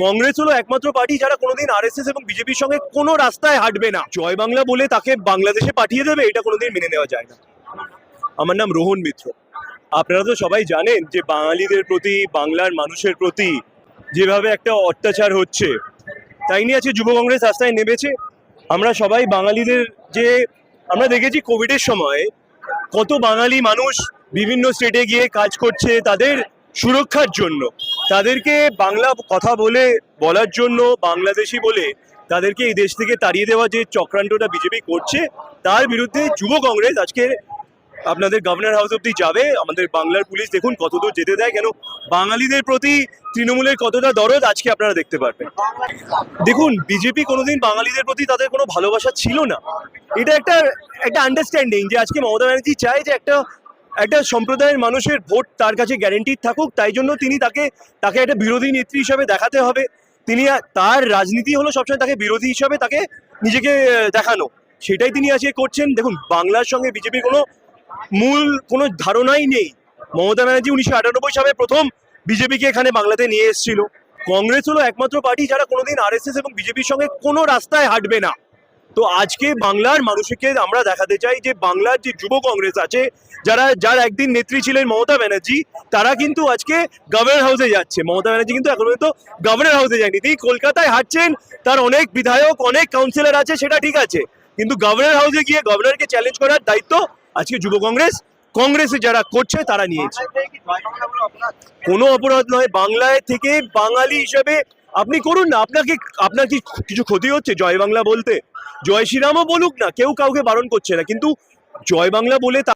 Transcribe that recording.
কংগ্রেস হলো একমাত্র পার্টি যারা কোনোদিন আরএসএস এবং বিজেপির সঙ্গে কোনো রাস্তায় হাঁটবে না। জয় বাংলা বলে তাকে বাংলাদেশে পাঠিয়ে দেবে, এটা কোনোদিন মেনে নেওয়া যায় না। আমার নাম রোহন মিত্র। আপনারা তো সবাই জানেন যে বাঙালিদের প্রতি, বাংলার মানুষের প্রতি যেভাবে একটা অত্যাচার হচ্ছে, তাই নিয়ে আজকে যুব কংগ্রেস রাস্তায় নেমেছে। আমরা সবাই বাঙালিদের যে, আমরা দেখেছি কোভিডের সময় কত বাঙালি মানুষ বিভিন্ন স্টেটে গিয়ে কাজ করছে, তাদের সুরক্ষার জন্য। তাদেরকে বাংলা কথা বলে বলার জন্য, বাংলাদেশি বলে তাদেরকে এই দেশ থেকে তাড়িয়ে দেওয়া যে চক্রান্তটা বিজেপি করছে, তার বিরুদ্ধে যুব কংগ্রেস আজকে আপনাদের গভর্নর হাউস অব্দি যাবে। আমাদের বাংলার পুলিশ দেখুন কতদূর যেতে দেয়, কেন বাঙালিদের প্রতি তৃণমূলের কতটা দরদ আজকে আপনারা দেখতে পারবেন। দেখুন, বিজেপি কোনোদিন বাঙালিদের প্রতি তাদের কোনো ভালোবাসা ছিল না। এটা একটা একটা আন্ডারস্ট্যান্ডিং যে আজকে মমতা ব্যানার্জি চায় যে একটা একটা সম্প্রদায়ের মানুষের ভোট তার কাছে গ্যারেন্টি থাকুক, তাই জন্য তিনি তাকে তাকে একটা বিরোধী নেত্রী হিসাবে দেখাতে হবে। তিনি তার রাজনীতি হলো সবসময় তাকে বিরোধী হিসাবে তাকে নিজেকে দেখানো। সেটাই তিনি আজকে করছেন। দেখুন, বাংলার সঙ্গে বিজেপির কোনো মূল, কোনো ধারণাই নেই। মমতা ব্যানার্জি উনিশশো আটানব্বই সালে প্রথম বিজেপিকে এখানে বাংলাতে নিয়ে এসেছিল। কংগ্রেস হলো একমাত্র পার্টি যারা কোনোদিন আরএসএস এবং বিজেপির সঙ্গে কোনো রাস্তায় হাঁটবে না। তো আজকে বাংলার মানুষকে আমরা দেখাতে চাই যে বাংলার যে যুব কংগ্রেস আছে যারা যার একদিন নেত্রী ছিলেন মমতা ব্যানার্জি তারা কিন্তু আজকে গভর্নর হাউসে যাচ্ছে। মমতা ব্যানার্জি কিন্তু এখন পর্যন্ত গভর্নর হাউসে যায়নি। তিনি কলকাতায় হাঁটছেন তার অনেক বিধায়ক অনেক কাউন্সিলর আছে সেটা ঠিক আছে। কিন্তু গভর্নর হাউসে গিয়ে গভর্নরকে চ্যালেঞ্জ করার দায়িত্ব আজকে যুব কংগ্রেস কংগ্রেসে যারা করছে তারা নিয়েছে। কোনো অপরাধ নয় বাংলায় থেকে বাঙালি হিসেবে আপনি করুন না আপনাকে আপনার কি কিছু ক্ষতি হচ্ছে? জয় বাংলা বলতে? জয় শ্রীরামও বলুক না, কেউ কাউকে বারণ করছে না। কিন্তু জয় বাংলা বলে